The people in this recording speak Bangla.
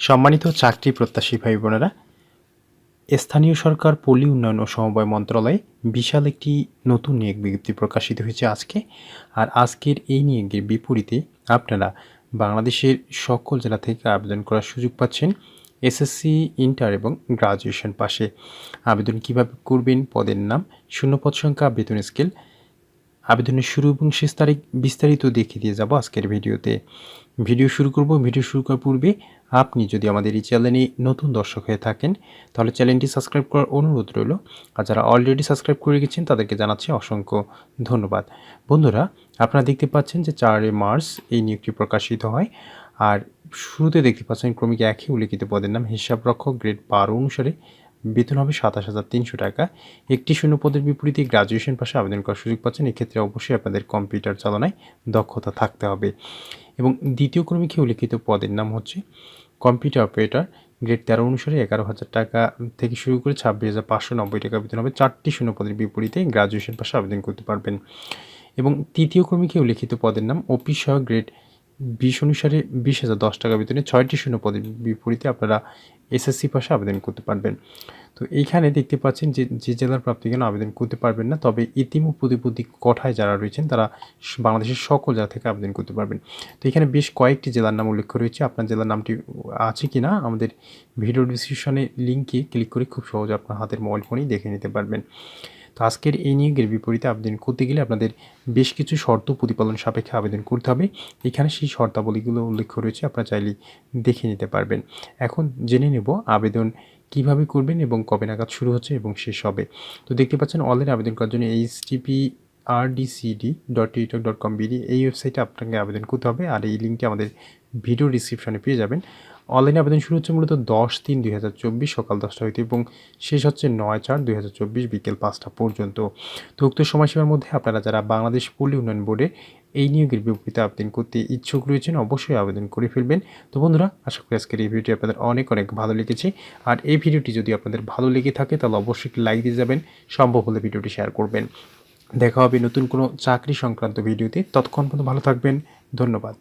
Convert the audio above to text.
সম্মানিত চাকরি প্রত্যাশী ভাই বোনেরা, স্থানীয় সরকার পল্লী উন্নয়ন ও সমবায় মন্ত্রণালয়ে বিশাল একটি নতুন নিয়োগ বিজ্ঞপ্তি প্রকাশিত হয়েছে আজকে। আর আজকের এই নিয়োগের বিপরীতে আপনারা বাংলাদেশের সকল জেলা থেকে আবেদন করার সুযোগ পাচ্ছেন এসএসসি, ইন্টার এবং গ্রাজুয়েশন পাশে। আবেদন কীভাবে করবেন, পদের নাম, শূন্যপদ সংখ্যা, বেতন স্কেল আবেদনের শুরু এবং শেষ তারিখ বিস্তারিত দেখিয়ে দিয়ে যাব আজকের ভিডিওতে। ভিডিও শুরু করব, ভিডিও শুরু করার পূর্বে আপনি যদি আমাদের এই চ্যানেলে নতুন দর্শক হয়ে থাকেন, তাহলে চ্যানেলটি সাবস্ক্রাইব করার অনুরোধ রইল। আর যারা অলরেডি সাবস্ক্রাইব করে গেছেন তাদেরকে জানাচ্ছি অসংখ্য ধন্যবাদ। বন্ধুরা, আপনারা দেখতে পাচ্ছেন যে চারই মার্চ এই নিয়োগটি প্রকাশিত হয়। আর শুরুতে দেখতে পাচ্ছেন ক্রমিক একই উল্লেখিত পদের নাম হিসাবরক্ষক গ্রেড বারো অনুসারে বেতন হবে সাতাশ হাজার তিনশো টাকা। একটি শূন্য পদের বিপরীতে গ্রাজুয়েশন পাশে আবেদন করার সুযোগ পাচ্ছেন। এক্ষেত্রে অবশ্যই আপনাদের কম্পিউটার চালনায় দক্ষতা থাকতে হবে। এবং দ্বিতীয় ক্রমিকে উল্লেখিত পদের নাম হচ্ছে কম্পিউটার অপারেটর গ্রেড তেরো অনুসারে এগারো হাজার টাকা থেকে শুরু করে ছাব্বিশ হাজার পাঁচশো নব্বই টাকা বেতন হবে। চারটি শূন্য পদের বিপরীতে গ্রাজুয়েশন পাশে আবেদন করতে পারবেন। এবং তৃতীয় ক্রমিকে উল্লেখিত পদের নাম? অফিস সহ গ্রেড বিশ অনুসারে বিশ হাজার দশ টাকা বেতনে ছয়টি শূন্য পদের বিপরীতে আপনারা এসএসসি পাশে আবেদন করতে পারবেন। তো এইখানে দেখতে পাচ্ছেন যে যে জেলার প্রাপ্তিগণ আবেদন করতে পারবেন না, তবে ইতিম ও প্রতিপত্তি কঠায় যারা রয়েছেন তারা বাংলাদেশের সকল জেলা থেকে আবেদন করতে পারবেন। তো এখানে বেশ কয়েকটি জেলার নাম উল্লেখ রয়েছে আপনার জেলার নামটি আছে কি না আমাদের ভিডিও ডিসক্রিপশনে লিঙ্কে ক্লিক করে খুব সহজে আপনার হাতের মোবাইল ফোনেই দেখে নিতে পারবেন। তো আজকের এই নিয়োগের বিপরীতে আবেদন করতে গেলে আপনাদের বেশ কিছু শর্ত প্রতিপালন সাপেক্ষে আবেদন করতে হবে। এখানে সেই শর্তাবলীগুলো উল্লেখ রয়েছে, আপনারা চাইলেই দেখে নিতে পারবেন। এখন জেনে নেব আবেদন কীভাবে করবেন এবং কবে নাগাদ শুরু হচ্ছে এবং শেষ হবে। তো দেখতে পাচ্ছেন অনলাইন আবেদন করার জন্য HTTP RDCD dot TikTok dot com BD এই ওয়েবসাইটে আপনাকে আবেদন করতে হবে আর এই লিঙ্কটি আমাদের ভিডিও ডিসক্রিপশনে পেয়ে যাবেন। অনলাইনে আবেদন শুরু হচ্ছে মূলত দশ তিন দুই হাজার চব্বিশ সকাল দশটা হইতে এবং শেষ হচ্ছে নয় চার দুই হাজার চব্বিশ বিকেল পাঁচটা পর্যন্ত। তো উক্ত সময়সীমার মধ্যে আপনারা যারা বাংলাদেশ পল্লী উন্নয়ন বোর্ডে এই নিয়োগের বিপরীতে আবেদন করতে ইচ্ছুক রয়েছেন, অবশ্যই আবেদন করে ফেলবেন। তো বন্ধুরা, আশা করি আজকের এই ভিডিওটি আপনাদের অনেক অনেক ভালো লেগেছে। আর এই ভিডিওটি যদি আপনাদের ভালো লেগে থাকে, তাহলে অবশ্যই লাইক দিয়ে যাবেন, সম্ভব হলে ভিডিওটি শেয়ার করবেন। দেখা হবে নতুন কোনো চাকরি সংক্রান্ত ভিডিওতে। ততক্ষণ পর্যন্ত ভালো থাকবেন। ধন্যবাদ।